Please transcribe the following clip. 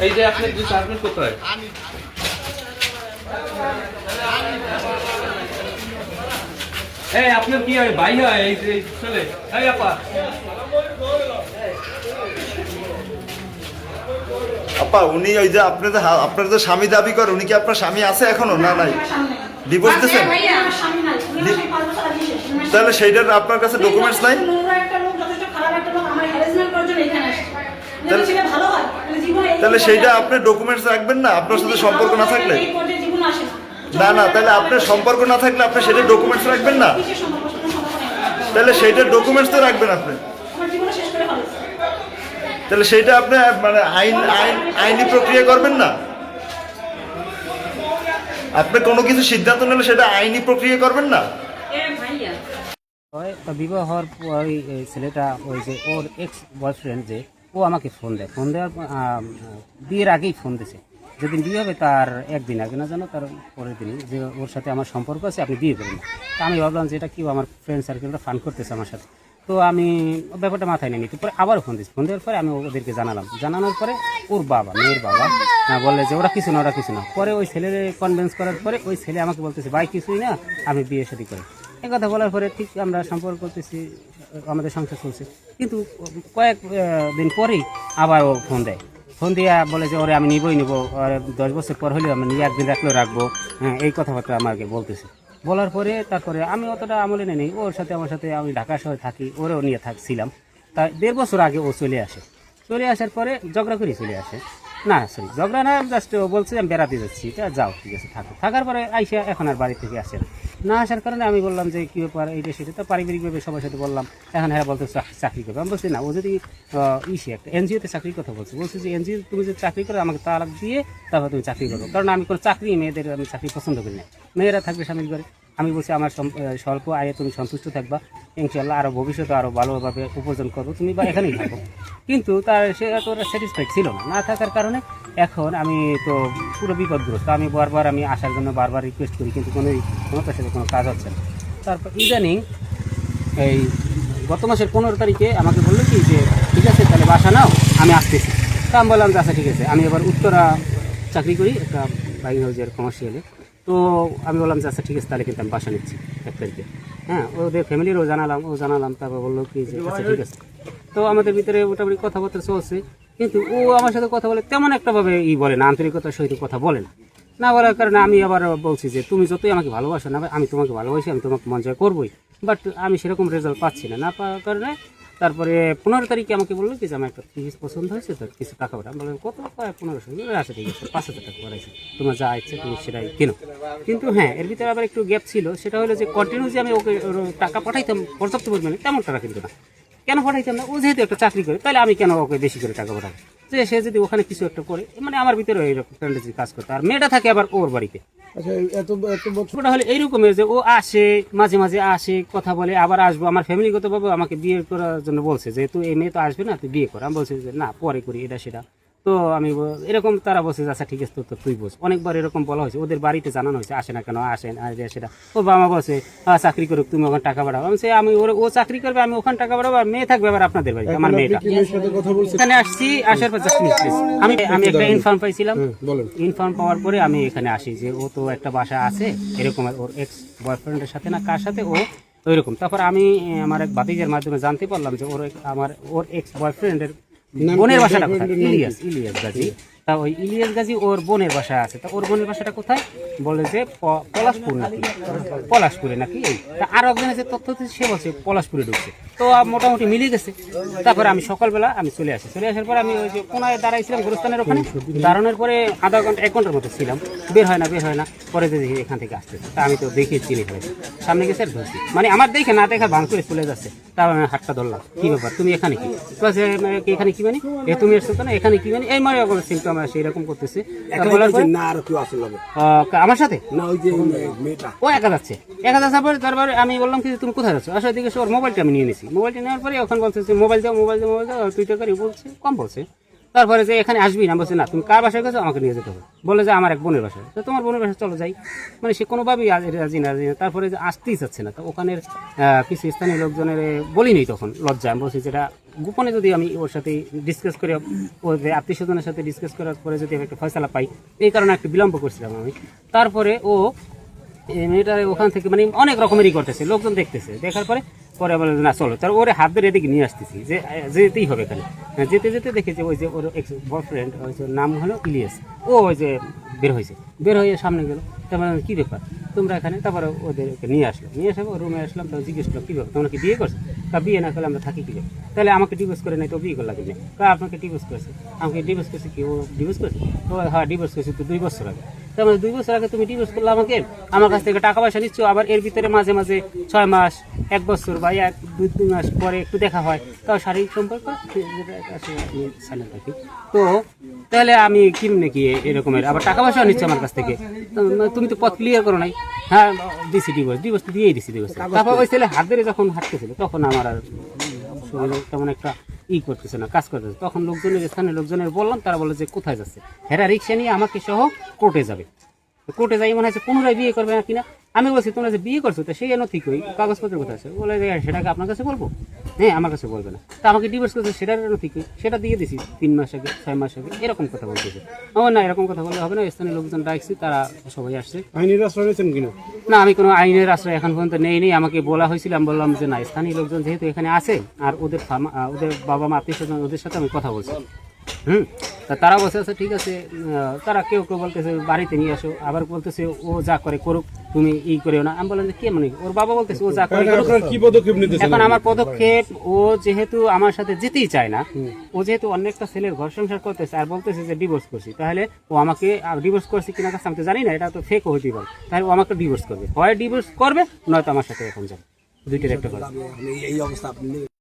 এই যে আপনি দুই আসবেন কোথায়? এই আপনার কি হয়? ভাই হয়? এই যে ছেলে। এই আপা। আপা উনি ওই যে আপনি যে আপনার যে স্বামী দাবি করে উনি কি আপনার স্বামী আছে এখনও? না নাই। ডিভোর্স দিয়েছেন তাহলে সেইটার আপনার কাছে ডকুমেন্টস নাই? তাহলে সেইটা আপনি ডকুমেন্টস রাখবেন না, আপনার সাথে সম্পর্ক না থাকলে? না না, তাহলে আপনার সম্পর্ক না থাকলে আপনি সেটা ডকুমেন্টস রাখবেন না? তাহলে সেইটা ডকুমেন্টস তো রাখবেন আপনি। তাহলে সেইটা আপনি মানে আইন আইন, আইনি প্রক্রিয়া করবেন না? আপনি কোনো কিছু সিদ্ধান্ত নিলে সেটা আইনি প্রক্রিয়া করবেন না? বিবাহ হওয়ার পর ছেলেটা ওই যে ওর এক্স বয়ফ্রেন্ড যে ও আমাকে ফোন দেয়। ফোন দেওয়ার বিয়ের আগেই ফোন দিছে। যেদিন বিয়ে হবে তার একদিন আগে, না জানো? তার পরের দিনই যে ওর সাথে আমার সম্পর্ক আছে, আপনি বিয়ে করুন। তা আমি ভাবলাম যে এটা কি আমার ফ্রেন্ড সার্কেলটা ফান করতেছে আমার সাথে। তো আমি ব্যাপারটা মাথায় নিয়ে নিতে পরে আবার ফোন দিচ্ছি ফোন দেওয়ার পরে আমি ওদেরকে জানালাম। জানানোর পরে ওর বাবা, মেয়ের বাবা বললে যে ওরা কিছু না, ওরা কিছু না। পরে ওই ছেলের কনভিন্স করার পরে ওই ছেলে আমাকে বলতেছে, ভাই, কিছুই না, আমি বিয়ে শাদী করি। এই কথা বলার পরে ঠিক আমরা সম্পর্ক করতেছি। আমাদের সংসার চলছে। কিন্তু কয়েক দিন পরেই আবার ও ফোন দেয়। ফোন দিয়ে বলে যে, ওরে, আমি নিবই, নিবো। আর দশ বছর পর হলেও আমি নিয়ে একদিন রাখলেও রাখব। হ্যাঁ এই কথাবার্তা আমাকে বলতেছে। বলার পরে তারপরে আমি অতটা আমলে নেই ওর সাথে, আমার সাথে আমি ঢাকা শহরে থাকি, ওরেও নিয়ে থাকছিলাম। তা দেড় বছর আগে ও চলে আসে। চলে আসার পরে ঝগড়া করে চলে আসে। না সরি ঝগড়া না জাস্ট বলছে, আমি বেড়াতে যাচ্ছি। তা যাও, ঠিক আছে, থাকো। থাকার পরে আইসা এখন আর বাড়ি থেকে আসে না। না আসার কারণে আমি বললাম যে কী ব্যাপার, এইটা সেটা। তো পারিবারিকভাবে সবার সাথে বললাম, এখন হ্যাঁ বলতে চাকরি করবে। আমি বলছি, না, ও যদি ইসে একটা এনজিওতে চাকরির কথা বলছি বলছি যে, এনজিও, তুমি যদি চাকরি করো, আমাকে তালাক দিয়ে তারপর তুমি চাকরি করো। কারণ আমি কোনো চাকরি, মেয়েদের আমি চাকরি পছন্দ করি না। মেয়েরা থাকবে স্বামীর ঘরে। আমি বলছি, আমার স্বল্প আয়ে তুমি সন্তুষ্ট থাকবা। ইনশাল্লাহ আরও ভবিষ্যতে আরও ভালোভাবে উপার্জন করব। তুমি বা এখানেই থাকো। কিন্তু তার সে এতটা স্যাটিসফাইড ছিল না। না থাকার কারণে এখন আমি তো পুরো বিপদগ্রস্ত। আমি বারবার আমি আসার জন্য বারবার রিকোয়েস্ট করি, কিন্তু কোনো কোনো তার সাথে কোনো কাজ হচ্ছে না। তারপর ইদানিং এই গত মাসের পনেরো তারিখে আমাকে বলল কি যে, ঠিক আছে, তাহলে বাসা নাও, আমি আসতেছি। তা আমি বললাম যে আচ্ছা ঠিক আছে। আমি এবার উত্তরা চাকরি করি, একটা বাইং হাউজের কমার্শিয়ালে তো আমি বললাম যে আচ্ছা ঠিক আছে, তাহলে কিন্তু আমি বাসা নিচ্ছি এক তারিখে। হ্যাঁ ওদের ফ্যামিলিরও জানালাম, ও জানালাম, তারপর বলল কি যে আচ্ছা ঠিক আছে। তো আমাদের ভিতরে মোটামুটি কথাবার্তা চলছে, কিন্তু ও আমার সাথে কথা বলে তেমন একটাভাবে ই বলে না, আন্তরিকতার সহিত কথা বলে না। না বলার কারণে আমি আবার বলছি যে, তুমি যতই আমাকে ভালোবাসো না, আমি তোমাকে ভালোবাসি, আমি তোমাকে মন জয় করবোই। বাট আমি সেরকম রেজাল্ট পাচ্ছি না। না পাওয়ার কারণে তারপরে পনেরো তারিখে আমাকে বলল কি যে আমার একটা জিনিস পছন্দ হয়েছে, তো কিছু টাকা পাঠাম বললাম, কত? পায় পনেরোশো। আচ্ছা ঠিক আছে, পাঁচ হাজার টাকা পাঠাইছে তোমার যা ইচ্ছে তুমি সেটাই কেনো। কিন্তু হ্যাঁ এর ভিতরে আবার একটু গ্যাপ ছিল, সেটা হলো যে কন্টিনিউ যে আমি ওকে টাকা পাঠাইতাম, পর্যাপ্ত পরিমাণে তেমন টাকা কিন্তু না। কেন পাঠাইতাম না? ও যেহেতু একটা চাকরি করে, তাহলে আমি কেন ওকে বেশি করে টাকা পাঠাবো? যে সে যদি ওখানে কিছু একটা করে মানে আমার ভিতরে এইরকম টেন্ডেন্সি কাজ করতে। আর মেয়েটা থাকে আবার ওর বাড়িতে। আচ্ছা ছোটটা হলে এইরকমের যে ও আসে মাঝে মাঝে আসে কথা বলে আবার আসব। আমার ফ্যামিলিগতভাবে আমাকে বিয়ে করার জন্য বলছে যে তুই এই মেয়ে তো আসবে না তুই বিয়ে কর। আমি বলছি যে না পরে করি এটা সেটা। তো আমি এরকম তারা বলছে আচ্ছা ঠিক আছে তো তুই বোঝ অনেকবার এরকম বলা হয়েছে। ওদের বাড়িতে জানানো হয়েছে আসে না কেন আসে না সেটা ও বাবা "আহ, চাকরি করুক তুমি ওখানে টাকা বাড়াবো আমি বলছি, আমি ওর ও চাকরি করবে আমি ওখানে টাকা বাড়াবো আর মেয়ে থাকবে আবার আপনাদের বাড়িতে আমার মেয়েটা। এখানে আসছি আসার পর। আমি আমি একটা ইনফর্ম পাইছিলাম। ইনফর্ম পাওয়ার পরে আমি এখানে আসি যে ও তো একটা বাসা আছে এরকম ওর এক্স বয়ফ্রেন্ডের সাথে না কার সাথে ও ওইরকম। তারপর আমি আমার এক ভাতিজের মাধ্যমে জানতে পারলাম যে ওর আমার ওর এক্স বয়ফ্রেন্ডের বোনের বাসাটা কোথায়? ইলিয়াস। ইলিয়াস গাজী। তা ওই ইলিয়াস গাজী ওর বোনের বাসা আছে। তা ওর বোনের বাসাটা কোথায়? বলে যে পলাশপুর নাকি? পলাশপুরে নাকি? এই। তা আর একজন যে তথ্য সে বলছে পলাশপুরে ঢুকছে। তো মোটামুটি মিলে গেছে। তারপরে আমি সকালবেলা আমি চলে আসি। চলে আসার পরে আমি ওই যে কোনায় দাঁড়াইছিলাম গুরুস্থানের ওখানে দাঁড়ানোর পরে আধা ঘণ্টা এক ঘণ্টার মতো ছিলাম। বের হয় না বের হয় না। পরে যে দেখি এখান থেকে আসতে তা আমি তো দেখে চিনি ফেলেছি সামনে গেছে আর ঢুকছি মানে আমার দেখে না দেখা ভাঙ করে চলে যাচ্ছে। তারপর আমি হাতটা ধরলাম। কি ব্যাপার? তুমি এখানে কি? মানে, এখানে কি মানে এ তুমি এসছো তো না এখানে কি মানে এই মানে সিমটম সেই রকম করতেছে। তা না আর কেউ আসলে আমার সাথে? না ওই যে মেয়েটা। ও একা যাচ্ছে। একা পরে তারপরে আমি বললাম কি তুমি কোথায় যাচ্ছ? আসলে দিকে ওর মোবাইলটা আমি নিয়ে নিছি। মোবাইলটা নেওয়ার পরে ওখানে বলছে যে, মোবাইল দাও মোবাইল দাও মোবাইল দাও। তুই টাকারই বলছে, কম বলছে। তারপরে যে, এখানে আসবি না? বলছে, না, তুমি কার বাসায় গেছো? আমাকে নিয়ে যেতে হবে। বলে যে, আমার এক বোনের বাসায়। তো তোমার বোনের বাসায় চলো যাই। মানে সে কোনোভাবেই রাজি না রাজি না। তারপরে যে, আসতেই চাচ্ছে না। তো ওখানের কিছু স্থানীয় লোকজনের বলিনি তখন লজ্জা আমি বলছি যেটা গোপনে যদি আমি ওর সাথে ডিসকাস করে, ওর আত্মীয় স্বজনের সাথে ডিসকাস করার পরে যদি আমি একটা ফয়সালা পাই, এই কারণে একটু বিলম্ব করছিলাম আমি। তারপরে ও এই মেয়েটার ওখান থেকে মানে অনেক রকমেরই করতেছে। লোকজন দেখতেছে। দেখার পরে পরে বলে না চলো। তার ওরে হাত ধরে এদিকে নিয়ে আসতেছি যে যেতেই হবে এখানে। হ্যাঁ, যেতে যেতে দেখে যে ওই যে ওর এক্স বয়ফ্রেন্ড ওই যে নাম হলো ইলিয়াস। ও ওই যে বের হয়েছে। বের হয়ে সামনে গেল। তারপরে আমি, কি ব্যাপার? তোমরা এখানে? তারপরে ওদেরকে নিয়ে আসলো নিয়ে এসে রুমে আসলাম। তো জিজ্ঞেস করলাম কী ব্যাপার? তোমরা কি বিয়ে করছ? তা বিয়ে না করলে আমরা থাকি কি করে? তাহলে আমাকে ডিভোর্স করে নাই তো বিয়ে করলাম কিনে কা আপনাকে ডিভোর্স করেছে। আমাকে ডিভোর্স করেছে কি? ও ডিভোর্স করেছে? ও হ্যাঁ ডিভোর্স করেছে তো দুই বছর আগে। তার মানে দুই বছর আগে তুমি ডিভোর্স করলে আমাকে আমার কাছ থেকে টাকা পয়সা নিচ্ছ আবার এর ভিতরে মাঝে মাঝে ছয় মাস এক বছর বা এক দুই দুই মাস পরে একটু দেখা হয়। তাও শারীরিক সম্পর্ক থাকি। তো তাহলে আমি কি এরকমের? আবার টাকা পয়সাও নিচ্ছে আমার কাছ থেকে। তুমি তো পথ ক্লিয়ার করো নাই। হ্যাঁ দিছি ডিভোর্স ডিভোর্স দিয়েই দিছি ডিভোর্স তারপর ওই ছেলে হাত ধরে যখন হাঁটতেছিল তখন আমার আর তেমন একটা ই করতেছে না, কাজ করতেছে। তখন লোকজনের স্থানীয় লোকজনের বললাম, তারা বলে যে কোথায় যাচ্ছে? হেরা রিক্সা নিয়ে আমাকে সহ কোর্টে যাবে। কোর্টে যাই মনে হচ্ছে পুনরায় বিয়ে করবে না কিনা? আমি বলছি, তোমরা যে বিয়ে করছ, তো সেই নথি কই কাগজপত্র কোথায় আছে? বলে যে সেটাকে আপনার কাছে বলব। হ্যাঁ আমার কাছে বলবে না। তা আমাকে ডিভোর্স করছে সেটার নথি কই সেটা দিয়ে দিছি তিন মাস আগে ছয় মাস আগে এরকম কথা বলতেছে। আমার না এরকম কথা বললে হবে না স্থানীয় লোকজন ডাকছি তারা সবাই আসছে। আইনের আশ্রয় নিয়েছেন কিনা? না আমি কোনো আইনের আশ্রয় এখন পর্যন্ত নেই নেই আমাকে বলা হয়েছিল আমি বললাম যে না স্থানীয় লোকজন যেহেতু এখানে আছে আর ওদের ওদের বাবা মা আত্মীয় স্বজন ওদের সাথে আমি কথা বলছি। হুম? তা তারা বসে আছে ঠিক আছে তারা কেউ কেউ বলতেছে বাড়িতে নিয়ে আসো। আবার বলতেছে ও যা করে করুক। তুমি ই করেও না। আমি বললাম যে কে মানে ওর বাবা বলতেছে ও যা করে কি পদক্ষেপ নিতেছেন? এখন আমার পদক্ষেপ ও যেহেতু আমার সাথে যেতেই চায় না ও যেহেতু অন্য একটা ছেলের ঘর সংসার করতেছে আর বলতেছে যে ডিভোর্স করছি তাহলে ও আমাকে ডিভোর্স করছি কিনা কাছে আমি তো জানি না এটা তো ফেক হইতে পারে। তাহলে ও আমাকে ডিভোর্স করবে। হয় ডিভোর্স করবে নয়তো আমার সাথে এখন যাবে। দুইটার একটা কথা। এই অবস্থা আপনি